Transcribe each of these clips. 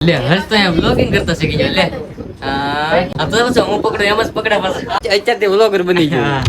લે હર્ષ તો અહીંયા વ્લોગિંગ કરતો શીખી ગયો લે. હા. આ તો હું પકડું એમ જ પકડ્યા પાછા. અત્યારથી બની ગયો.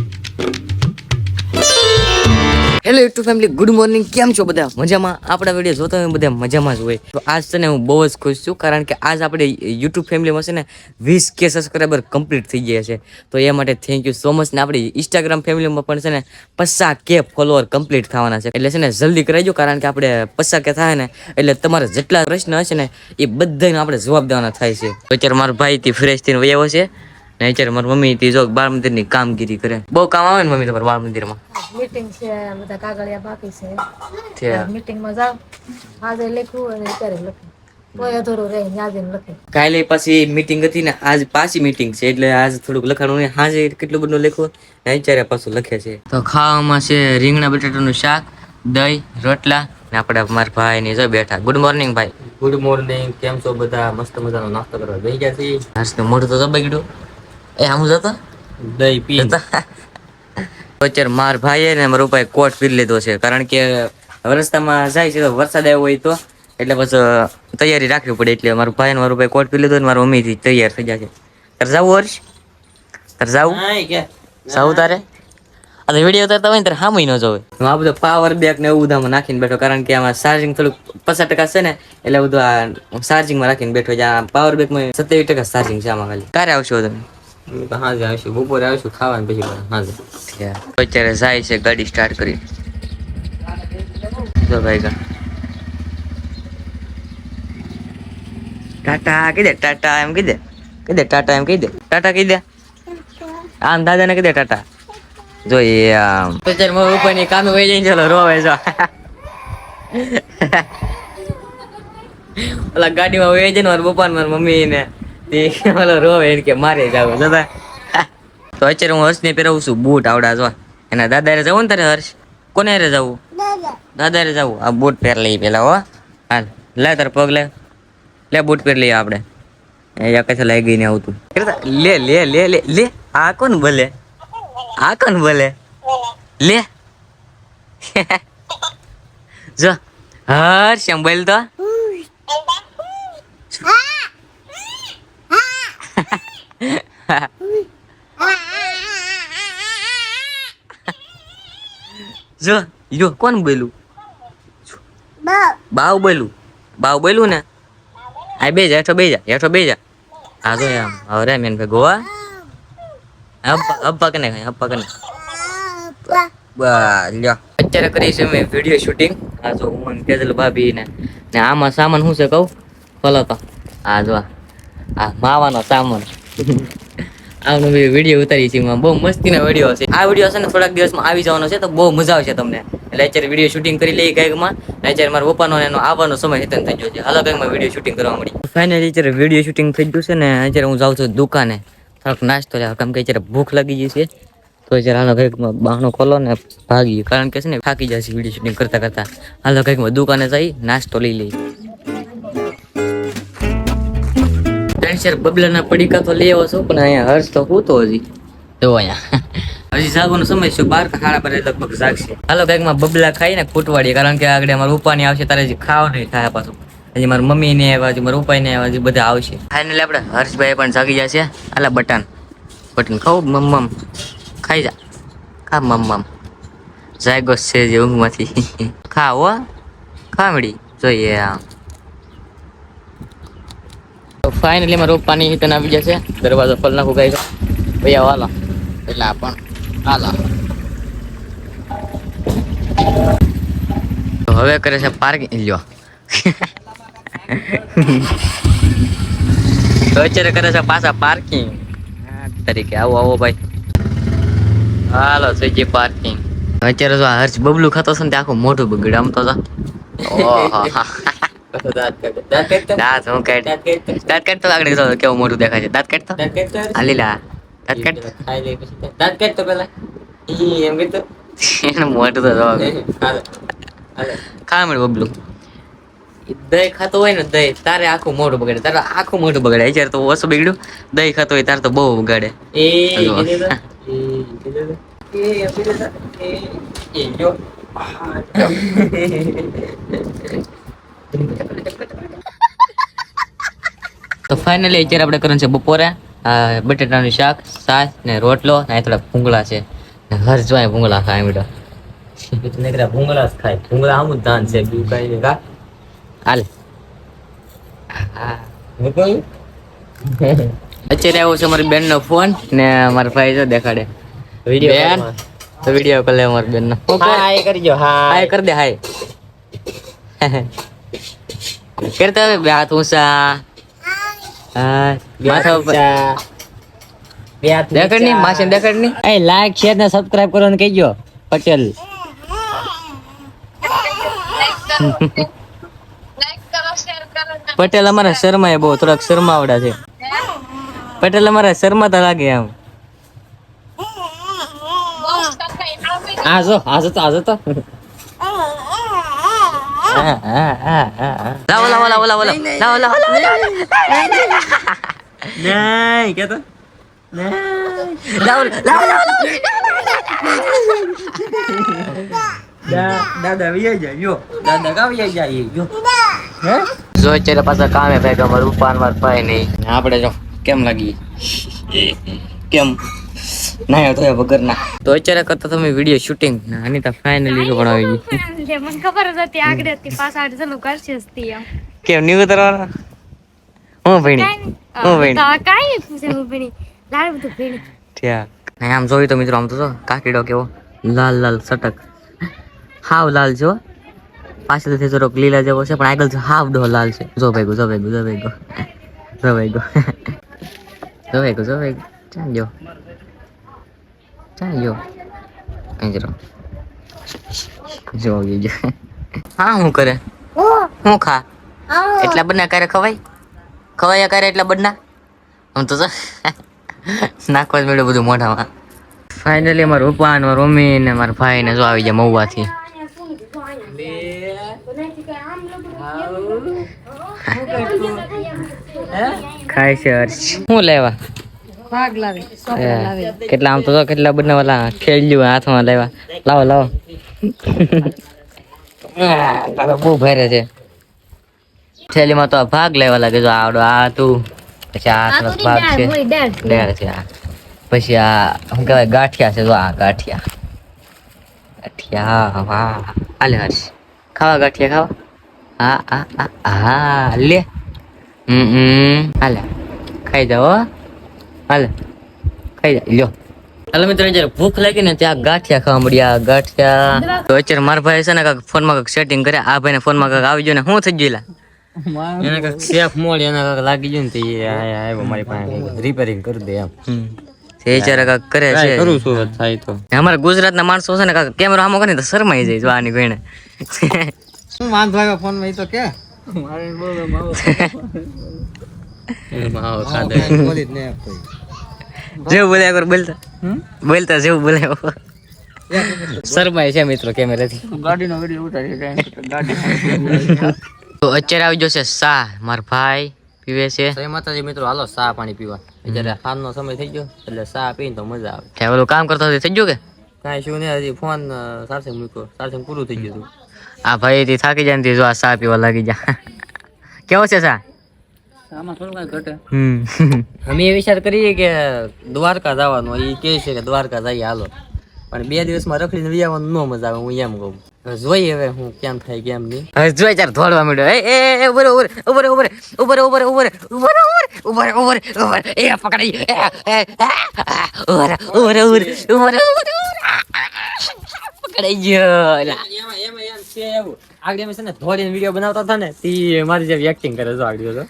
Hello YouTube family good morning કેમ છો બધા? મજામાં? આપણા વીડિયો જોતા હોય બધા મજામાં જ હોય. તો આજ છે ને હું બહુ જ ખુશ છું, કારણ કે આજ આપણે યુટ્યુબ ફેમિલીમાં છે ને વીસ કે સબસ્ક્રાઈબર કમ્પ્લીટ થઈ ગયા છે. તો એ માટે થેન્ક યુ સો મચ ને આપણી ઇન્સ્ટાગ્રામ ફેમિલીમાં પણ છે ને પચાસ કે ફોલોઅર કમ્પ્લીટ થવાના છે. એટલે છે ને જલ્દી કરાવજો કારણ કે આપણે પચાસ કે થાય ને, એટલે તમારા જેટલા પ્રશ્ન હશે ને એ બધાને આપણે જવાબ દેવાના થાય છે. તો અત્યારે મારો ભાઈ થી ફ્રેશ થઈને વયો છે. ને અત્યારે મારી મમ્મી થી જો બાળ મંદિરની કામગીરી કરે. બહુ કામ આવે ને મમ્મી તમારે બાળ મંદિરમાં? મીટિંગ છે બધા કાગળિયા બાકી છે. છે મીટિંગમાં જાવ આજે લખું અને અત્યારે લખ્યું. કોઈ અધૂરું રહે યાદ લખે. કાલે પાછી મીટિંગ હતી ને આજ પાછી મીટિંગ છે એટલે આજ થોડુંક લખાણું ને હાજે કેટલું બધું લખ્યું? ને અત્યારે પાછું લખે છે. તો ખાવામાં છે રીંગણા બટાટાનું શાક દહીં રોટલા ને આપણે મારા ભાઈ ને જો બેઠા. ગુડ મોર્નિંગ ભાઈ. ગુડ મોર્નિંગ કેમ છો બધા? મસ્ત મજાનો નાસ્તો કરવા બેસી ગયા છીએ. આજનું મોઢું તો દબાઈ એ આમ જતો દહીં પી અત્યારે માર ભાઈએ ને મારો ભાઈ કોટ પી લીધો છે. કારણ કે રસ્તામાં જાય છે તો વરસાદ આવ્યો હોય તો એટલે પછી તૈયારી રાખવી પડે. એટલે મારું ભાઈ ને મારું ભાઈ કોટ પી લીધો ને મારા મમ્મી તૈયાર થઈ છે. તારે જવું હર્ષ? તારે જવું? જવું તારે? અને વીડિયો ઉતારતા હોય ને ત્યારે હામી ન જોવે. હું આ બધું પાવર બેક ને એવું બધામાં નાખીને બેઠો. કારણ કે આમાં ચાર્જિંગ થોડુંક પચાસ ટકા છે ને એટલે બધું આ ચાર્જિંગમાં રાખીને બેઠો છે. આ પાવર બેકમાં સત્યાવીસ ટકા ચાર્જિંગ છે આમાં ખાલી. ક્યારે આવશો તમે? અમે આવીશું. બપોરે આવીશું ખાવાનું પછી હાજે. અત્યારે જાય છે ગાડી સ્ટાર્ટ કરી. જો ભાઈ ટાટા, કહી દે, ટાટા એમ કહી દે. કહી દે, ટાટા એમ કહી દે. ટાટા કહી દે. આમ દાદાને કહી દે ટાટા. જો એ, આમ. અત્યારે ઉપરની કામે વહી જઈને ચાલો રોવે જો. ઓલા ગાડીમાં વહી જઈને મારા પપ્પા મારા મમ્મી ને તે ઓલો રોવે એને કે છું, બૂટ આવડા જો. એના દાદા રે જવું ને તારે હર્ષ? કોને રે જવું? દાદા રે જવું. આ બૂટ પહેર લઈ પેલા હો. હાલ, લે તાર પગ, લે. લે બૂટ લઈએ આપણે. એ કશે લઈ ગઈ ને આવતું લે લે લે લે લે. આ કોણ ભલે આ કોણ ભલે લે. જો. હર્ષ, એમ બોલ તો જો જો કોણ બોલ્યું? બાવ. બોલ્યું. બાવ બોલ્યું ને? આ બે જા હેઠો બે જા હેઠો બે જા. હા જો એમ હવે મેન ભાઈ ગોવા અપ્પા કને ખાય અપ્પા કને લ્યો. અત્યારે કરીશું અમે વીડિયો શૂટિંગ આ જો હું તેજલ ભાભી ને ને આમાં સામાન શું છે કહું? બોલો તો આ જો આ માવાનો સામાન. આનો વીડિયો ઉતારી છે બહુ મસ્તીનો વીડિયો છે. આ વીડિયો છે ને થોડાક દિવસમાં આવી જવાનો છે, તો બહુ મજા આવશે તમને. એટલે અત્યારે વીડિયો શૂટિંગ કરી લઈએ કંઈકમાં. અત્યારે મારા પપ્પાનો એનો આવવાનો સમય હેતન થઈ ગયો છે. હાલો કંઈકમાં વીડિયો શૂટિંગ કરવા મળી. ફાઇનલી અત્યારે વીડિયો શૂટિંગ થઈ ગયું છે ને, અત્યારે હું જાઉં છું દુકાને. થોડોક નાસ્તો લેવા કેમ કે અત્યારે ભૂખ લાગી ગઈ છે. તો અત્યારે હાલો કંઈકમાં બહાનો ખોલો ને ભાગી કારણ કે છે ને થાકી જશે વીડિયો શૂટિંગ કરતા કરતા. હાલો કંઈકમાં દુકાને જઈ, નાસ્તો લઈ લઈ ત્રણ ચાર બબલાના પડીકા તો લેવો છો પણ અહીંયા હર્ષ તો પૂતો હજી. જો અહીંયા. હજી જાગવાનો સમય છે બાર ખાડા પર લગભગ જાગશે. હાલો કંઈકમાં બબલા ખાઈ ને ખૂટવાડીએ કારણ કે આગળ અમારા ઉપાની આવશે તારે હજી ખાવા નહીં ખાયા પાછું. હજી મારા મમ્મી ને આવ્યા હજી મારા ઉપાય ને આવ્યા હજી બધા આવશે. ફાઇનલી આપણે હર્ષભાઈ પણ જાગી જશે આલા બટન. બટન ખાવ મમ ખાઈ જા. ખા મમ જાગો છે જે ઊંઘમાંથી. ખા હો. ખામડી જોઈએ આ તો ફાઇનલી મારો પાણી હિતન આવી જશે. દરવાજો ફલ નાખું ગાઈ ભાઈ વાલા એટલે આ પણ હવે કરે છે પાર્કિંગ લ્યો. અત્યારે કરે છે પાછા પાર્કિંગ તરીકે, આવો આવો ભાઈ. હાલો ગઈ પાર્કિંગ અત્યારે જો હર્ષ બબલું ખાતો છે ને, તે આખું મોઢું બગડે, આમ તો. ઓહો. દાંત હું કાઢ દાંત કાઢ દાંત કાઢ તો કેવું મોટું દેખાય છે? દાંત કાઢ તો દાંત કાઢ આ લીલા. દાંત કાઢ ખાઈ લે પછી. દાંત કાઢ તો પેલા એમ કીધું એનું મોઢું તો જો હાલે. હાલે. ખા મળે બબલું. દહીં ખાતો હોય ને દહીં તારે આખું મોઢું બગડે. તારે આખું મોઢું બગડે. અત્યારે તો ઓછું બગડ્યું દહીં ખાતો હોય તારે તો બહુ બગડે. એ હલો. કીધું તો. એ કીધું તો. એ એમ કીધું તો. એ એ જો આ, જો. તો ફાઇનલી અત્યારે આપણે કરવાનું છે બપોરે બટેટાનું શાક સાસ ને રોટલો ને થોડા ભૂંગળા છે. હર જોવાય ભૂંગળા ખાય બેટા નકરા ભૂંગળા જ ખાય. ભૂંગળા આમ ધાન છે બીજું કઈ નહીં. કા? હાલ. અત્યારે આવ્યો છે મારી બેનનો ફોન ને મારા ભાઈ જો દેખાડે. બેન તો વીડિયો કોલ મારી બેનનો. હાય કરજો હાય કરી દે હાય કરતા હવે બે હાથ ઊંચા. માથા ઉપર. દેખાડની માસી દેખાડ એ લાઈક શેર ને સબસ્ક્રાઇબ કરવાનું કહેજો પટેલ. પટેલ અમારા શર્મા બહુ થોડાક શર્માવડા છે. પટેલ અમારા શર્માતા લાગે આમ હા જો આ જો તો આ જો તો. લાવો લાવો લાવો લાવો લાવો લાવો લાવો લાવો. નહીં કેતો? લાવો લાવો લાવો દાદા વિયા જાય યો. દાદા કા વિયા જાય યો હે? જો અત્યારે પાછા કામે ભેગા મારું પાન વાર પાય નહીં. આપણે જો કેમ લાગી કેમ? ના તો વગર ના તો અત્યારે કરતા તમે વીડિયો શૂટિંગ અનિતા ફાઇનલી તો પણ આવી ગઈ. મને ખબર જ હતી આગળ હતી પાછળ ચાલુ કરશે હતી એમ. કેમ નહીં ઉતરવાના? હું ભણી? હું ભણી? તો કાઈ પૂછે હું ભણી. લાલ બધું ભણી. ઠીક. આમ જોયું તો મિત્રો આમ તો જો કાકીડો કેવો? લાલ લાલ સટક. હાવ લાલ જો પાછળ પાછળથી થોડોક લીલા જેવો છે પણ આગળ હાવ ડો લાલ છે. જો ભેગું જો ભેગું જો ભેગું જો ભેગું જો ભેગું જો ભેગું ચાલ ચાલ જો અહીં જરો જો આવી જો હા હું કરે? હું ખા? એટલા બના ક્યારે ખવાય? ખવાય ક્યારે એટલા બના? આમ તો નાખવા જ મળ્યું બધું મોઢામાં. ફાઇનલી મારું પપ્પા ને મારા મમ્મી ને મારા ભાઈ ને જો આવી ગયા મહુવાથી. ખાય છે હર્ષ શું લેવા? ભાગ લાવી એ, કેટલા આમ તો જો કેટલા બધા ઓલા ખેલ્યું હાથમાં લેવા લાવો. લાવો તારો બહુ ભારે છે. થેલીમાં તો ભાગ લેવા લાગે જો આવડો આ તું પછી આ સરસ ભાગ છે. ડેર છે આ. પછી આ શું કહેવાય ગાંઠિયા છે જો આ ગાંઠિયા. ગાંઠિયા વાહ. હાલે હર્ષ. ખાવા ગાંઠિયા ખાવા? હા હા હા હા લે. હમ હમ. હાલે ખાઈ જાઓ. હાલે. ખાઈ જાય લ્યો. હાલો મિત્રો જ્યારે ભૂખ લાગી ને ત્યાં ગાંઠિયા ખાવા મળ્યા. ગાંઠિયા તો અત્યારે મારા ભાઈ છે ને કાંઈક ફોનમાં કાંક સેટિંગ કરે આ ભાઈને ફોનમાં કાંક આવી ગયો ને શું થઈ ગયેલા. એને કાંઈક સેફ મોડ એને કાંઈક લાગી ગયું ને તો આવ્યો મારી પાસે રિપેરિંગ કરી દે એમ. છે. કરું છું થાય તો. અમારા ગુજરાતના માણસો છે ને કાંઈક કેમેરો આમાં કરે ને તો શરમાઈ જાય જો આની ગઈને શું વાંધો આવ્યો ફોનમાં તો કે. માવો. ખાધે. બોલી જ નહીં જેવું બોલ્યા કર બોલતા. બોલતા જેવું બોલ્યા શરમાય છે મિત્રો કેમેરાથી. ગાડીનો વીડિયો ઉતારી ગાડી. તો અત્યારે આવી જશે સા મારા ભાઈ પીવે છે. જય માતાજી મિત્રો હાલો સા પાણી પીવા. અત્યારે સાંજનો સમય થઈ ગયો એટલે સા પીને તો મજા આવે. ત્યાં ઓલું કામ કરતા હતો થઈ ગયું કે? કાંઈ શું નહીં હજી ફોન ચાર્જિંગ મૂક્યો. ચાર્જિંગ પૂરું થઈ ગયું હતું. આ ભાઈ થી થાકી જાય ને જો આ સા પીવા લાગી જા કેવો છે ચા આમાં થોડું કાંઈ ઘટે અમે એ વિચાર કરીએ કે દ્વારકા જવાનું એ કહે છે કે દ્વારકા જઈએ હાલો પણ બે દિવસમાં રખડીને વી આવવાનું ન મજા આવે હું એમ કહું જોઈએ હવે હું કેમ થાય કેમ નહીં હવે જોઈ ચાર ધોળવા માંડ્યો એ એ એ ઉભરે ઉભર ઉભર ઉભરે ઉભરે ઉભર ઉભર ઉભર ઉભર ઉભર ઉભર એ પકડાઈ એ એ ઉભર ઉભર ઉભર ઉભરે ઉભરે ઉભરે પકડાઈ ગયો એમાં એમાં એમ છે એવું આગળ અમે છે ને ધોળીને વીડિયો બનાવતા હતા ને તે મારી જેવી એક્ટિંગ કરે જો આગળ જો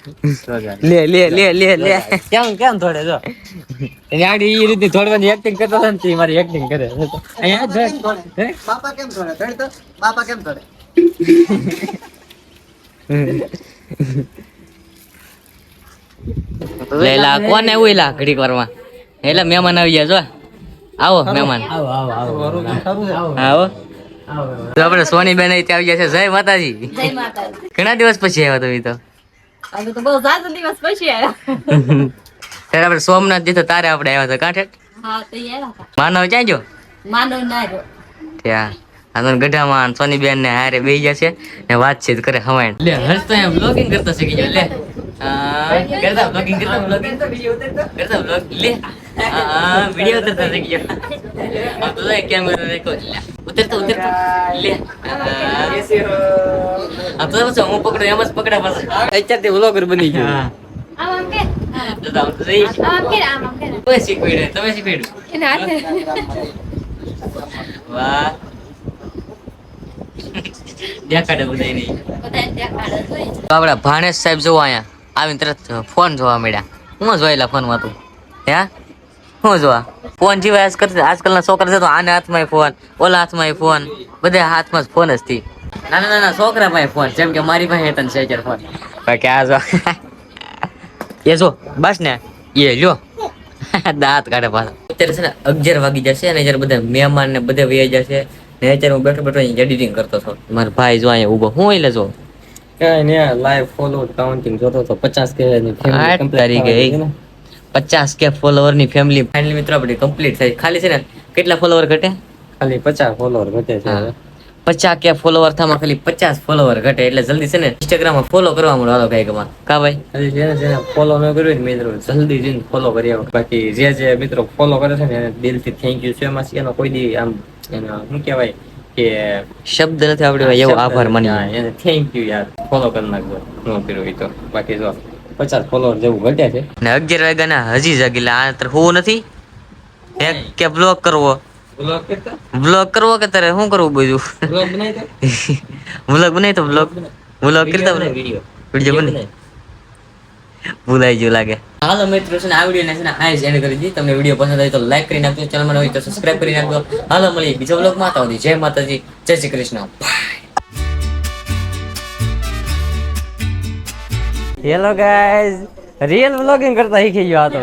લે લે લે લે લે. કેમ કેમ થોડે જો એની આગળ એ રીતે થોડવાની એક્ટિંગ કરતા હતા ને તે મારી એક્ટિંગ કરે અહીંયા જો બાપા કેમ થોડે ધડ તો? બાપા કેમ થોડે લેલા કોને ઉઈલા ઘડી વારમાં? એટલે મહેમાન આવી ગયા જો આવો મહેમાન. આવો આવો આવો. આવો. તો આપણે સોની બેન અહીં આવી ગયા છે. જય માતાજી. જય માતાજી. ઘણા દિવસ પછી આવ્યા તમે તો? આજે તો બહુ સાત દિવસ પછી આવ્યા. ત્યારે આપણે સોમનાથ જીતો તારે આપણે આવ્યા હતા. કાંઠે? હા તો આવ્યા માનવ ક્યાં જો માનવ ના જો ત્યાં. ગઢામાં સોની બેન ને હારે બે ગયા છે ને વાતચીત કરે હવાય લે હર્ષ તો અહીંયા બ્લોગિંગ કરતો શીખી જાય લે. ઉતરતો, ઉતરતો. લે. હા. આમ તો પાછો હું પકડું એમ જ પકડા પાછો. અત્યારથી વ્લોગર બની ગયો હા. આમ આમ કે તો તો આમ તો જઈ. આમ કે આમ આમ કે તમે શીખવાડ્યું, તમે શીખવાડ્યું. એના હાથે વાહ દેખાડે બધાય નહીં બધાને દેખાડે જોઈ. તો આપડા ભાણેજ સાહેબ જોવા અહીંયા આવીને તરત ફોન જોવા મળ્યા. હું જોયેલા ફોનમાં તું હે? હું જોવા ફોન જીવાય આજ કરતા આજકાલના છોકરા છે તો આને હાથમાં ફોન, ઓલા હાથમાં ફોન. બધા હાથમાં જ ફોન જ થી. નાના નાના છોકરા પાસે ફોન, જેમ કે મારી પાસે હેતન છે ફોન. બાકી આ જો એ જો, બસ ને. એ લ્યો. દાંત કાઢે પાછા. અત્યારે છે ને અગિયાર વાગી જશે અને જ્યારે બધા મહેમાન ને બધા વહી જશે ને અત્યારે હું બેઠો બેઠો એડિટિંગ કરતો છો મારા ભાઈ જો અહીંયા ઊભો. હું એટલે જો કઈ નહીં લાઈવ ફોલો કાઉન્ટિંગ જોતો તો પચાસ કે. પચાસ ફોલોવરની ફેમિલી ફાઇનલી મિત્રો આપણી કમ્પ્લીટ થઈ. ખાલી છે ને કેટલા ફોલોવર ઘટે? ખાલી પચાસ ફોલોવર ઘટે છે પચાસ કે ફોલોવર થવામાં ખાલી પચાસ ફોલોવર ઘટે. એટલે જલ્દી છે ને ઇન્સ્ટાગ્રામમાં ફોલો કરવા મળો હાલો કંઈક કમા કા ભાઈ? જેને જેને ફોલો ન કર્યું ને મિત્રો જલ્દી જઈને ફોલો કરી આવો. બાકી જે જે મિત્રો ફોલો કરે છે ને દિલથી થેન્ક યુ છે. એમાં એનો કોઈ દી આમ એનો શું કહેવાય? કે શબ્દ નથી આવડ્યો એવો આભાર મને થેન્ક યુ યાર ફોલો કરી નાખજો. નો કર્યું તો. બાકી જો પચાસ ફોલોવર જેવું ઘટ્યા છે. ને અગિયાર વાગ્યાના હજી જાગેલા આ તર હોવું નથી? એક કે બ્લોગ કરવો? બ્લોગ કરવો કે તારે શું કરવું બધું? બ્લોગ બનાવી તો બ્લોગ બનાવી તો બ્લોગ બ્લોગ કરતા વીડિયો વીડિયો બને ભૂલાઈ ગયું લાગે. હાલો મિત્રો છે ને આ વીડિયો છે ને આ જ એન્ડ કરી દીધી તમને વીડિયો પસંદ આવે તો લાઈક કરી નાખજો. ચેનલમાં હોય તો સબસ્ક્રાઇબ કરી નાખજો. હાલો મળીએ બીજા બ્લોગમાં આવતા જય માતાજી. જય Shri Krishna. Hello guys real vlogging કરતા શીખી ગયો આ તો.